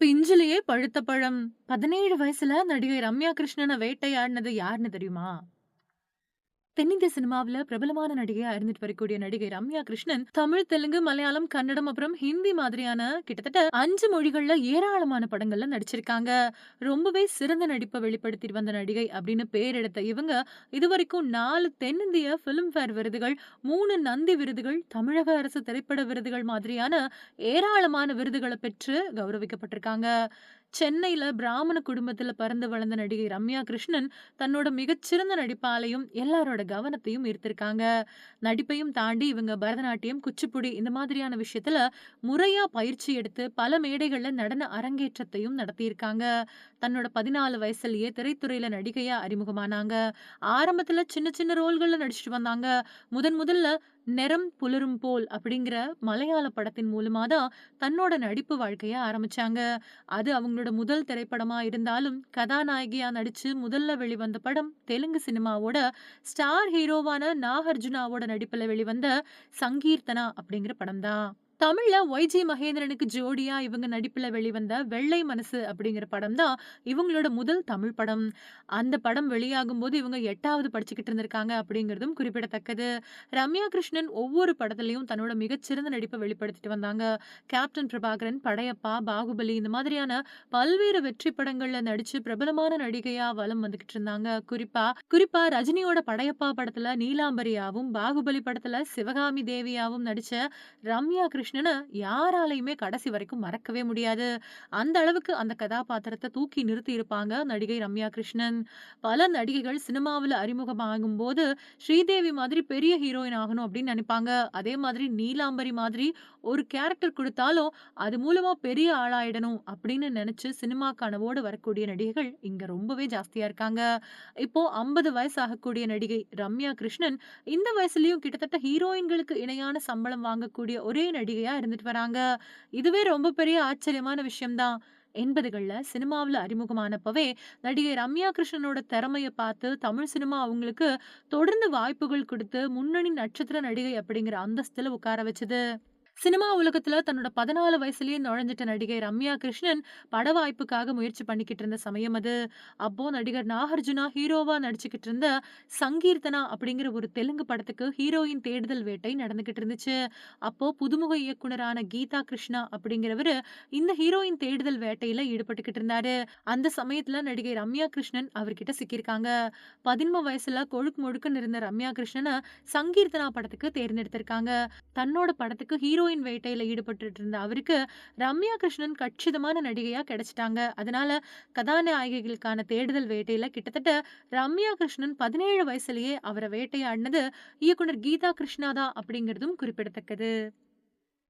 பிஞ்சிலேயே பழுத்த பழம். 17 வயசுல நடிகை ரம்யா கிருஷ்ணன வேட்டையாடினது யாருன்னு தெரியுமா? தென்னிந்திய சினிமாவுல பிரபலமான நடிகையா இருந்துட்டு வரக்கூடிய நடிகை ரம்யா கிருஷ்ணன், தமிழ், தெலுங்கு, மலையாளம், கன்னடம் அப்புறம் ஹிந்தி மாதிரியான கிட்டத்தட்ட அஞ்சு மொழிகள்ல ஏராளமான படங்கள்ல நடிச்சிருக்காங்க. ரொம்பவே சிறந்த நடிப்பை வெளிப்படுத்திட்டு வந்த நடிகை அப்படின்னு பேர் எடுத்த இவங்க, இதுவரைக்கும் நாலு தென்னிந்திய பிலிம்ஃபேர் விருதுகள், மூணு நந்தி விருதுகள், தமிழக அரசு திரைப்பட விருதுகள் மாதிரியான ஏராளமான விருதுகளை பெற்று கௌரவிக்கப்பட்டிருக்காங்க. சென்னையில் பிராமண குடும்பத்துல பிறந்து வளர்ந்த நடிகை ரம்யா கிருஷ்ணன், தன்னோட மிகச்சிறந்த நடிப்பாலையும் எல்லாரோட கவனத்தையும் ஈர்த்திருக்காங்க. நடிப்பையும் தாண்டி இவங்க பரதநாட்டியம், குச்சிப்புடி இந்த மாதிரியான விஷயத்துல முறையா பயிற்சி எடுத்து பல மேடைகள்ல நடன அரங்கேற்றத்தையும் நடத்தியிருக்காங்க. தன்னோட 14 வயசுலயே திரைத்துறையில நடிகையாக அறிமுகமானாங்க. ஆரம்பத்துல சின்ன சின்ன ரோல்கள்ல நடிச்சிட்டு வந்தாங்க. முதன் முதல்ல நிறம் புலரும் போல்" அப்படிங்கிற மலையாள படத்தின் மூலமா தான் தன்னோட நடிப்பு வாழ்க்கைய ஆரம்பிச்சாங்க. அது அவங்க என்னோட முதல் திரைப்படமா இருந்தாலும், கதாநாயகியா நடிச்சு முதல்ல வெளிவந்த படம் தெலுங்கு சினிமாவோட ஸ்டார் ஹீரோவான நாகார்ஜுனாவோட நடிப்புல வெளிவந்த "சங்கீர்த்தனா" அப்படிங்கிற படம் தான். தமிழ்ல ஒய்.ஜி. மகேந்திரனுக்கு ஜோடியா இவங்க நடிப்புல வெளிவந்த "வெள்ளை மனசு" அப்படிங்கிற படம் தான் இவங்களோட முதல் தமிழ் படம். அந்த படம் வெளியாகும் போது இவங்க எட்டாவது படிச்சுக்கிட்டு இருந்திருக்காங்க அப்படிங்கிறதும் குறிப்பிடத்தக்கது. ரம்யா கிருஷ்ணன் ஒவ்வொரு படத்துலையும் தன்னோட மிகச்சிறந்த நடிப்பை வெளிப்படுத்திட்டு வந்தாங்க. கேப்டன் பிரபாகரன், படையப்பா, பாகுபலி இந்த மாதிரியான பல்வேறு வெற்றி படங்கள்ல நடிச்சு பிரபலமான நடிகையா வலம் வந்துகிட்டு இருந்தாங்க. குறிப்பா குறிப்பா ரஜினியோட படையப்பா படத்துல நீலாம்பரியாவும், பாகுபலி படத்துல சிவகாமி தேவியாவும் நடிச்ச ரம்யா கிருஷ்ணன் யாராலையுமே கடைசி வரைக்கும் மறக்கவே முடியாது. அந்த அளவுக்கு அந்த கதாபாத்திரத்தை தூக்கி நிறுத்தி இருப்பாங்க நடிகை ரம்யா கிருஷ்ணன். பல நடிகைகள் சினிமாவில் அறிமுகமாகும் போது ஸ்ரீதேவி மாதிரி பெரிய ஹீரோயின் ஆகணும் அப்படின்னு நினைப்பாங்க அதே மாதிரி நீலாம்பரி மாதிரி ஒரு கேரக்டர் கொடுத்தாலும் அது மூலமா பெரிய ஆளாயிடணும் அப்படின்னு நினைச்சு சினிமா கனவோடு வரக்கூடிய நடிகைகள் இங்க ரொம்பவே ஜாஸ்தியா இருக்காங்க. இப்போ 50 வயசு ஆகக்கூடிய நடிகை ரம்யா கிருஷ்ணன், இந்த வயசுலயும் கிட்டத்தட்ட ஹீரோயின்களுக்கு இணையான சம்பளம் வாங்கக்கூடிய ஒரே நடிகை நடிகையாக இருந்துட்டு வராங்க. இதுவே ரொம்ப பெரிய ஆச்சரியமான விஷயம் தான். 80கள்ல சினிமாவுல அறிமுகமானப்பவே, நடிகை ரம்யா கிருஷ்ணனோட திறமைய பார்த்து தமிழ் சினிமா அவங்களுக்கு தொடர்ந்து வாய்ப்புகள் கொடுத்து முன்னணி நட்சத்திர நடிகை அப்படிங்கிற அந்தஸ்தில் உட்கார வச்சது. சினிமா உலகத்துல தன்னோட 14 வயசுலயே நுழைஞ்சிட்ட நடிகை ரம்யா கிருஷ்ணன், பட வாய்ப்புக்காக முயற்சி பண்ணிக்கிட்டு இருந்த சமயம் அது. அப்போ நடிகர் நாகார்ஜுனா ஹீரோவா நடிச்சுக்கிட்டு இருந்த "சங்கீர்த்தனா" அப்படிங்கிற ஒரு தெலுங்கு படத்துக்கு ஹீரோயின் தேடுதல் வேட்டை நடந்துகிட்டு இருந்துச்சு. அப்போ புதுமுக இயக்குனரான கீதா கிருஷ்ணா அப்படிங்கிறவரு, இந்த ஹீரோயின் தேடுதல் வேட்டையில ஈடுபட்டுக்கிட்டு இருந்தாரு. அந்த சமயத்துல நடிகை ரம்யா கிருஷ்ணன் அவர்கிட்ட சிக்கியிருக்காங்க. 17 வயசுல கொழுக்கு மொழுக்குன்னு இருந்த ரம்யா கிருஷ்ணனை "சங்கீர்த்தனா" படத்துக்கு தேர்ந்தெடுத்திருக்காங்க. தன்னோட படத்துக்கு ஹீரோ ஹீரோயின் வேட்டையில ஈடுபட்டு இருந்த அவருக்கு, ரம்யா கிருஷ்ணன் கச்சிதமான நடிகையாக கிடைச்சிட்டாங்க அதனால கதாநாயகிகளுக்கான தேடுதல் வேட்டையில கிட்டத்தட்ட ரம்யா கிருஷ்ணன் 17 வயசுலயே அவரை வேட்டையாடினது இயக்குனர் கீதா கிருஷ்ணா தான் அப்படிங்கிறதும் குறிப்பிடத்தக்கது.